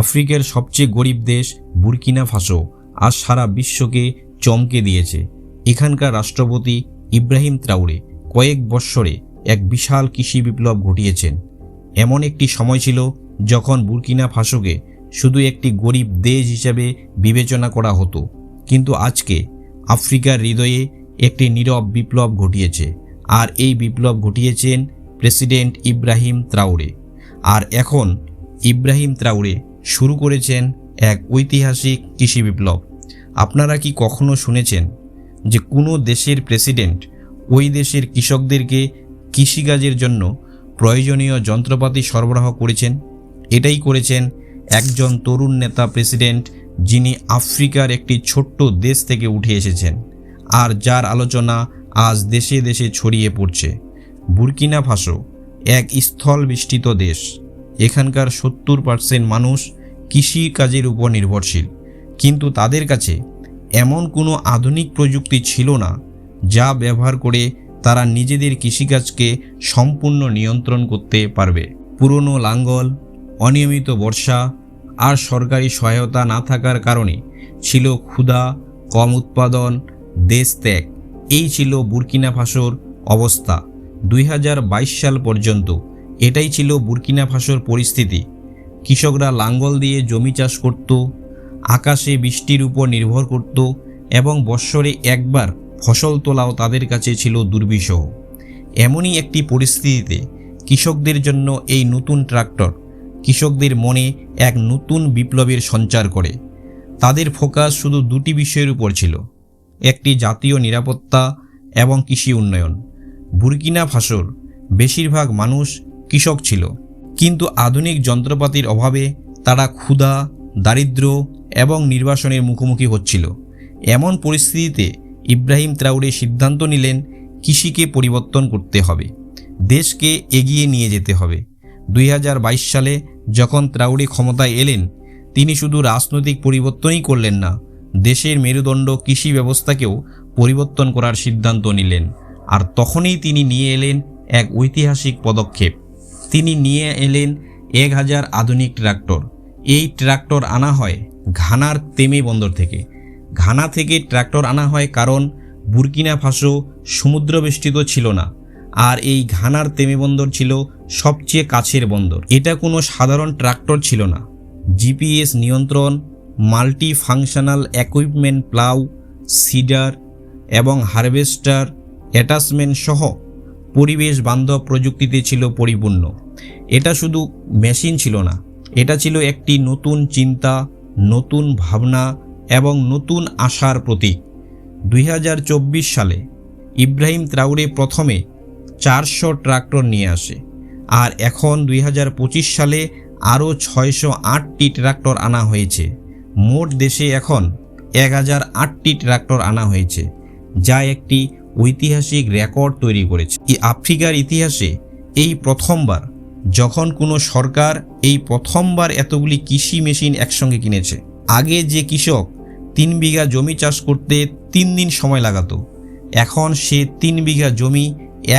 আফ্রিকার সবচেয়ে গরিব দেশ বুরকিনা ফাসো আজ সারা বিশ্বকে চমকে দিয়েছে। এখানকার রাষ্ট্রপতি ইব্রাহিম ত্রাউরে কয়েক বৎসরে এক বিশাল কৃষি বিপ্লব ঘটিয়েছেন। এমন একটি সময় ছিল যখন বুরকিনা ফাসোকে শুধু একটি গরিব দেশ হিসেবে বিবেচনা করা হতো, কিন্তু আজকে আফ্রিকার হৃদয়ে একটি নীরব বিপ্লব ঘটিয়েছে, আর এই বিপ্লব ঘটিয়েছেন প্রেসিডেন্ট ইব্রাহিম ত্রাউরে আর এখন ইব্রাহিম ত্রাউরে শুরু করেছেন এক ঐতিহাসিক কৃষি বিপ্লব। আপনারা কি কখনো শুনেছেন যে কোনো দেশের প্রেসিডেন্ট ওই দেশের কৃষকদেরকে কৃষিকাজের জন্য প্রয়োজনীয় যন্ত্রপাতি সরবরাহ করেছেন? এটাই করেছেন একজন তরুণ নেতা প্রেসিডেন্ট যিনি আফ্রিকার একটি ছোট্ট দেশ থেকে উঠে এসেছেন আর যার আলোচনা আজ দেশে দেশে ছড়িয়ে পড়ছে। বুরকিনা ফাসো, এক স্থল বিস্তৃত দেশ। এখানকার সত্তর পার্সেন্ট মানুষ কৃষি কাজের উপর নির্ভরশীল। কিন্তু তাদের কাছে এমন কোনো আধুনিক প্রযুক্তি ছিল না, যা ব্যবহার করে তারা নিজেদের কৃষিকাজকে সম্পূর্ণ নিয়ন্ত্রণ করতে পারবে। পুরনো লাঙ্গল, অনিয়মিত বর্ষা আর সরকারি সহায়তা না থাকার কারণে ছিল ক্ষুধা, কম উৎপাদন, দেশ ত্যাগ। এই ছিল বুরকিনা ফাসোর অবস্থা। দুই হাজার বাইশ সাল পর্যন্ত এটাই ছিল বুরকিনা ফাসোর পরিস্থিতি। কৃষকরা লাঙ্গল দিয়ে জমি চাষ করত, আকাশে বৃষ্টির উপর নির্ভর করত এবং বৎসরে একবার ফসল তোলাও তাদের কাছে ছিল দুর্বিষহ। এমনই একটি পরিস্থিতিতে কৃষকদের জন্য এই নতুন ট্রাক্টর কৃষকদের মনে এক নতুন বিপ্লবের সঞ্চার করে। তাদের ফোকাস শুধু দুটি বিষয়ের উপর ছিল, একটি জাতীয় নিরাপত্তা এবং কৃষি উন্নয়ন। বুরকিনা ফাসোর, বেশিরভাগ মানুষ কৃষক ছিল। কিন্তু আধুনিক যন্ত্রপাতির অভাবে তারা ক্ষুধা, দারিদ্র এবং নির্বাসনের মুখোমুখি হচ্ছিল। এমন পরিস্থিতিতে ইব্রাহিম ত্রাউরে সিদ্ধান্ত নিলেন, কৃষিকে পরিবর্তন করতে হবে, দেশকে এগিয়ে নিয়ে যেতে হবে। দুই হাজার বাইশ সালে যখন ত্রাউরে ক্ষমতায় এলেন, তিনি শুধু রাজনৈতিক পরিবর্তনই করলেন না, দেশের মেরুদণ্ড কৃষি ব্যবস্থাকেও পরিবর্তন করার সিদ্ধান্ত নিলেন। আর তখনই তিনি নিয়ে এলেন এক ঐতিহাসিক পদক্ষেপ। তিনি নিয়ে এলেন এক হাজার আধুনিক ট্রাক্টর। এই ট্রাক্টর আনা হয় ঘানার তেমে বন্দর থেকে। ঘানা থেকে ট্রাক্টর আনা হয় কারণ বুরকিনা ফাসো সমুদ্রবেষ্টিত ছিল না আর এই ঘানার তেমে বন্দর ছিল সবচেয়ে কাছের বন্দর। এটা কোনো সাধারণ ট্রাক্টর ছিল না। জিপিএস নিয়ন্ত্রণ multi functional equipment plough, seeder এবং হারভেস্টার, অ্যাটাচমেন্ট সহ পরিবেশ বান্ধব প্রযুক্তিতে ছিল পরিপূর্ণ। এটা শুধু মেশিন ছিল না, এটা ছিল একটি নতুন চিন্তা, নতুন ভাবনা এবং নতুন আশার প্রতীক। দুই হাজার চব্বিশ সালে ইব্রাহিম ত্রাউরে প্রথমে চারশো ট্রাক্টর নিয়ে আসে আর এখন দুই হাজার পঁচিশ সালে আরও ছয়শো আটটি ট্রাক্টর আনা হয়েছে। মোট দেশে এখন এক হাজার আটটি ট্রাক্টর আনা হয়েছে, যা একটি ঐতিহাসিক রেকর্ড তৈরি করেছে। এই আফ্রিকার ইতিহাসে এই প্রথমবার যখন কোনো সরকার এই প্রথমবার এতগুলি কৃষি মেশিন একসঙ্গে কিনেছে, আগে যে কৃষক তিন বিঘা জমি চাষ করতে তিন দিন সময় লাগাতো, এখন সে তিন বিঘা জমি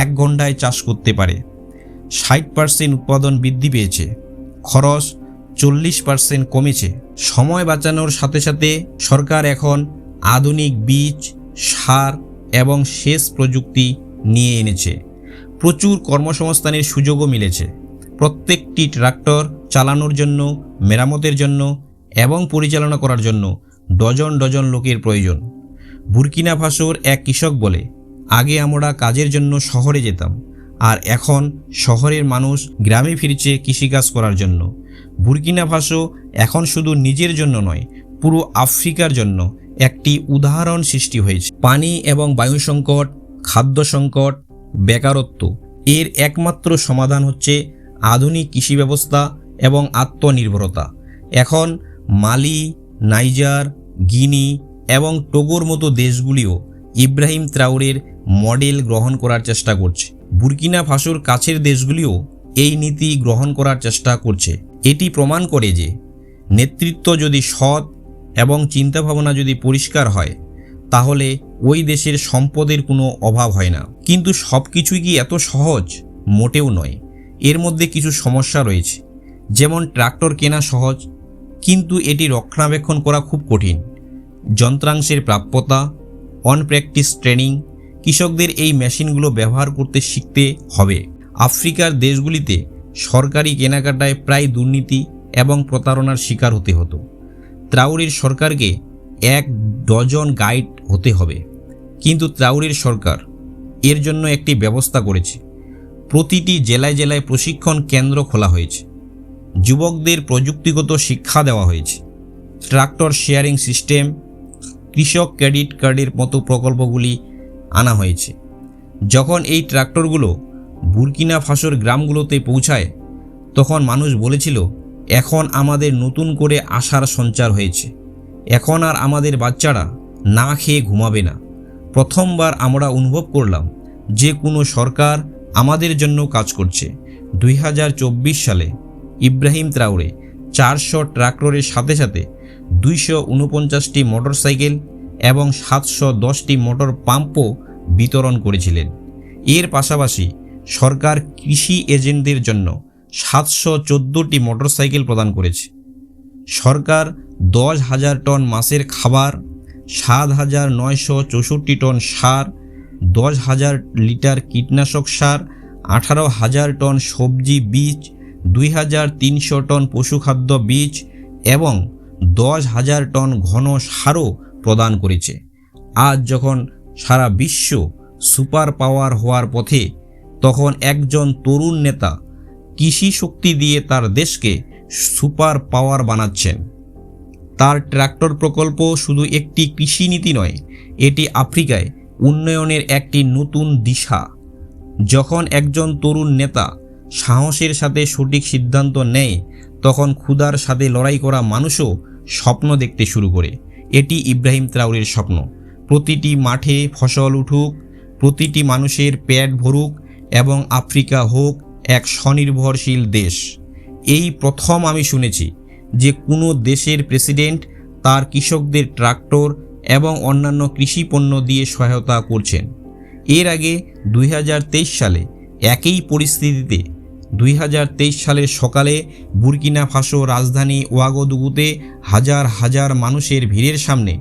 এক ঘন্টায় চাষ করতে পারে। ষাট পার্সেন্ট উৎপাদন বৃদ্ধি পেয়েছে, খরচ চল্লিশ পার্সেন্ট কমেছে। সময় বাঁচানোর সাথে সাথে সরকার এখন আধুনিক বীজ, সার এবং শেষ প্রযুক্তি নিয়ে এনেছে। প্রচুর কর্মসংস্থানের সুযোগও মিলেছে। প্রত্যেকটি ট্রাক্টর চালানোর জন্য, মেরামতের জন্য এবং পরিচালনা করার জন্য ডজন ডজন লোকের প্রয়োজন। বুরকিনা ফাসোর এক কৃষক বলে, আগে আমরা কাজের জন্য শহরে যেতাম, আর এখন শহরের মানুষ গ্রামে ফিরছে কৃষিকাজ করার জন্য। বুরকিনা ফাসো এখন শুধু নিজের জন্য নয় পুরো আফ্রিকার জন্য একটি উদাহরণ সৃষ্টি হয়েছে। পানি এবং বায়ু সংকট, খাদ্য সংকট, বেকারত্ব, এর একমাত্র সমাধান হচ্ছে আধুনিক কৃষি ব্যবস্থা এবং আত্মনির্ভরতা। এখন মালি, নাইজার, গিনি এবং টোগোর মতো দেশগুলিও ইব্রাহিম ত্রাউরের মডেল গ্রহণ করার চেষ্টা করছে। বুরকিনা ফাসোর কাছের দেশগুলিও এই নীতি গ্রহণ করার চেষ্টা করছে। এটি প্রমাণ করে যে নেতৃত্ব যদি সৎ এবং চিন্তাভাবনা যদি পরিষ্কার হয়, তাহলে ওই দেশের সম্পদের কোনো অভাব হয় না। কিন্তু সব কিছুই কি এত সহজ? মোটেও নয়। এর মধ্যে কিছু সমস্যা রয়েছে। যেমন ট্রাক্টর কেনা সহজ, কিন্তু এটি রক্ষণাবেক্ষণ করা খুব কঠিন। যন্ত্রাংশের প্রাপ্যতা অন প্র্যাকটিস ট্রেনিং কৃষকদের এই মেশিনগুলো ব্যবহার করতে শিখতে হবে। আফ্রিকার দেশগুলিতে সরকারি কেনাকাটায় প্রায় দুর্নীতি এবং প্রতারণার শিকার হতে হতো। ত্রাউরের সরকারকে এক ডজন গাইড হতে হবে। কিন্তু ত্রাউরের সরকার এর জন্য একটি ব্যবস্থা করেছে। প্রতিটি জেলায় জেলায় প্রশিক্ষণ কেন্দ্র খোলা হয়েছে। যুবকদের প্রযুক্তিগত শিক্ষা দেওয়া হয়েছে। ট্রাক্টর শেয়ারিং সিস্টেম, কৃষক ক্রেডিট কার্ডের মতো প্রকল্পগুলি আনা হয়েছে। যখন এই ট্রাক্টরগুলো বুরকিনা ফাসোর গ্রামগুলোতে পৌঁছায়, তখন মানুষ বলেছিল এখন আমাদের নতুন করে আশার সঞ্চার হয়েছে। এখন আর আমাদের বাচ্চারা না খেয়ে ঘুমাবে না। প্রথমবার আমরা অনুভব করলাম যে কোনো সরকার আমাদের জন্য কাজ করছে। দুই হাজার চব্বিশ সালে ইব্রাহিম ত্রাউরে চারশো ট্রাক্টরের সাথে সাথে দুইশো উনপঞ্চাশটি মোটরসাইকেল এবং সাতশো দশটি মোটর পাম্পও বিতরণ করেছিলেন। এর পাশাপাশি সরকার কৃষি এজেন্টদের জন্য সাতশো চোদ্দোটি মোটরসাইকেল প্রদান করেছে। সরকার দশ হাজার টন মাছের খাবার, সাত হাজার নয়শো চৌষট্টি টন সার, দশ হাজার লিটার কীটনাশক সার, আঠারো হাজার টন সবজি বীজ, দুই হাজার তিনশো টন পশুখাদ্য বীজ এবং দশ হাজার টন ঘন সারও প্রদান করেছে। আজ যখন সারা বিশ্ব সুপার পাওয়ার হওয়ার পথে তখন একজন তরুণ নেতা কৃষি শক্তি দিয়ে তার দেশকে সুপার পাওয়ার বানাচ্ছেন। তার ট্রাক্টর প্রকল্প শুধু একটি কৃষি নীতি নয়, এটি আফ্রিকায় উন্নয়নের একটি নতুন দিশা। যখন একজন তরুণ নেতা সাহসের সাথে সঠিক সিদ্ধান্ত নেয়, তখন ক্ষুধার সাথে লড়াই করা মানুষও স্বপ্ন দেখতে শুরু করে। এটি ইব্রাহিম ত্রাউরের স্বপ্ন। প্রতিটি মাঠে ফসল উঠুক, প্রতিটি মানুষের পেট ভরুক এবং আফ্রিকা হোক এক স্বনির্ভরশীল দেশ। এই প্রথম আমি শুনেছি যে কোনো দেশের প্রেসিডেন্ট তার কৃষকদের ট্রাক্টর এবং অন্যান্য কৃষি পণ্য দিয়ে সহায়তা করছেন। এর আগে দুই হাজার তেইশ সালে একই পরিস্থিতিতে দুই হাজার তেইশ সালের সকালে বুরকিনা ফাসো রাজধানী ওয়াগোদুগুতে হাজার হাজার মানুষের ভিড়ের সামনে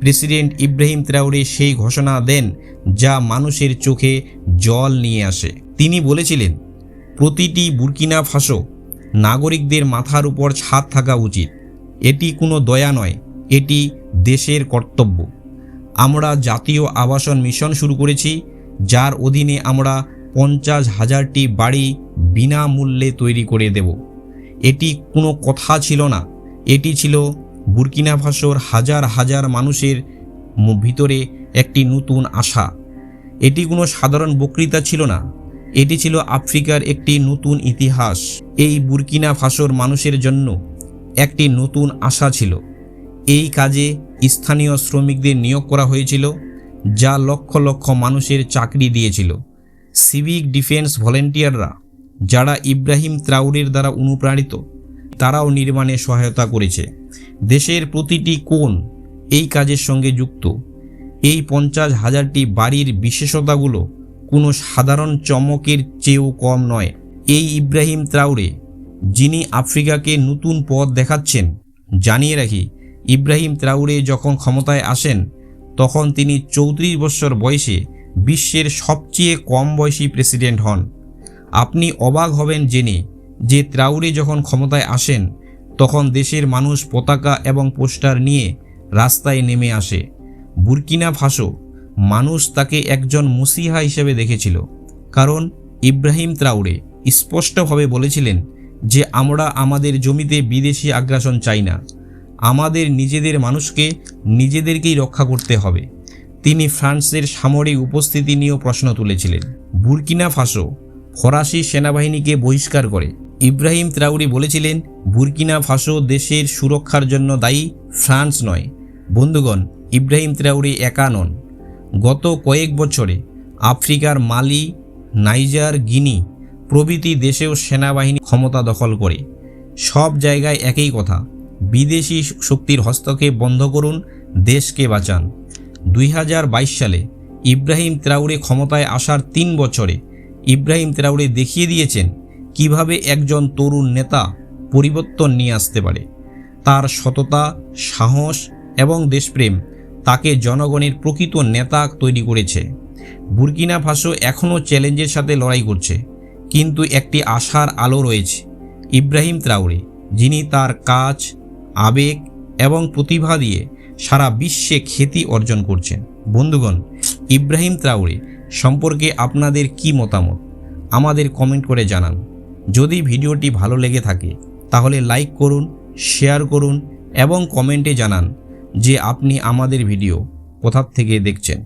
প্রেসিডেন্ট ইব্রাহিম ত্রাউরে সেই ঘোষণা দেন যা মানুষের চোখে জল নিয়ে আসে। তিনি বলেছিলেন প্রতিটি বুরকিনা ফাসো নাগরিকদের মাথার উপর ছাদ থাকা উচিত। এটি কোনো দয়া নয়, এটি দেশের কর্তব্য। আমরা জাতীয় আবাসন মিশন শুরু করেছি, যার অধীনে আমরা পঞ্চাশ হাজারটি বাড়ি বিনামূল্যে তৈরি করে দেব। এটি কোনো কথা ছিল না, এটি ছিল বুরকিনা ফাসোর হাজার হাজার মানুষের ভিতরে একটি নতুন আশা। এটি কোনো সাধারণ বক্তৃতা ছিল না এটি ছিল আফ্রিকার একটি নতুন ইতিহাস। এই বুরকিনা ফাসোর মানুষের জন্য একটি নতুন আশা ছিল। এই কাজে স্থানীয় শ্রমিকদের নিয়োগ করা হয়েছিল, যা লক্ষ লক্ষ মানুষের চাকরি দিয়েছিল। সিভিক ডিফেন্স ভলেন্টিয়াররা, যারা ইব্রাহিম ত্রাউরের দ্বারা অনুপ্রাণিত, তারাও নির্মাণে সহায়তা করেছে। দেশের প্রতিটি কোণ এই কাজের সঙ্গে যুক্ত। এই পঞ্চাশ হাজারটি বাড়ির বিশেষতাগুলো কোনো সাধারণ চমকের চেয়েও কম নয়। এই ইব্রাহিম ত্রাউরে যিনি আফ্রিকাকে নতুন পথ দেখাচ্ছেন, জানিয়ে রাখি, ইব্রাহিম ত্রাউরে যখন ক্ষমতায় আসেন, তখন তিনি চৌত্রিশ বছর বয়সে বিশ্বের সবচেয়ে কম বয়সী প্রেসিডেন্ট হন। আপনি অবাক হবেন জেনে যে ত্রাউরে যখন ক্ষমতায় আসেন, তখন দেশের মানুষ পতাকা এবং পোস্টার নিয়ে রাস্তায় নেমে আসে। বুরকিনা ফাসো মানুষ তাকে একজন মুসিহা হিসেবে দেখেছিল। কারণ ইব্রাহিম ত্রাউরে স্পষ্টভাবে বলেছিলেন যে, আমরা আমাদের জমিতে বিদেশি আগ্রাসন চাই না। আমাদের নিজেদের মানুষকে নিজেদেরকেই রক্ষা করতে হবে। তিনি ফ্রান্সের সামরিক উপস্থিতি নিয়েও প্রশ্ন তুলেছিলেন। বুরকিনা ফাসো ফরাসি সেনাবাহিনীকে বহিষ্কার করে। ইব্রাহিম ত্রাউরি বলেছিলেন, বুরকিনা ফাসো দেশের সুরক্ষার জন্য দায়ী, ফ্রান্স নয়। বন্ধুগণ, ইব্রাহিম ত্রাউরি একা নন। গত কয়েক বছরে আফ্রিকার মালি, নাইজার, গিনি প্রভৃতি দেশেও সেনাবাহিনী ক্ষমতা দখল করে। সব জায়গায় একই কথা, বিদেশি শক্তির হস্তক্ষেপ বন্ধ করুন, দেশকে বাঁচান। দুই হাজার বাইশ সালে ইব্রাহিম ত্রাউরে ক্ষমতায় আসার তিন বছরে ইব্রাহিম ত্রাউরে দেখিয়ে দিয়েছেন কীভাবে একজন তরুণ নেতা পরিবর্তন নিয়ে আসতে পারে। তার সততা, সাহস এবং দেশপ্রেম তাকে জনগণের প্রকৃত নেতা তৈরি করেছে। বুরকিনা ফাসো এখনও চ্যালেঞ্জের সাথে লড়াই করছে, কিন্তু একটি আশার আলো রয়েছে ইব্রাহিম ত্রাউরে যিনি তার কাজ, আবেগ এবং প্রতিভা দিয়ে সারা বিশ্বে খ্যাতি অর্জন করছেন। বন্ধুগণ, ইব্রাহিম ত্রাউরে সম্পর্কে আপনাদের কি মতামত? আমাদের কমেন্ট করে জানান। যদি ভিডিওটি ভালো লেগে থাকে, তাহলে লাইক করুন, শেয়ার করুন এবং কমেন্টে জানান। যে আপনি আমাদের ভিডিও কোথার থেকে দেখছেন।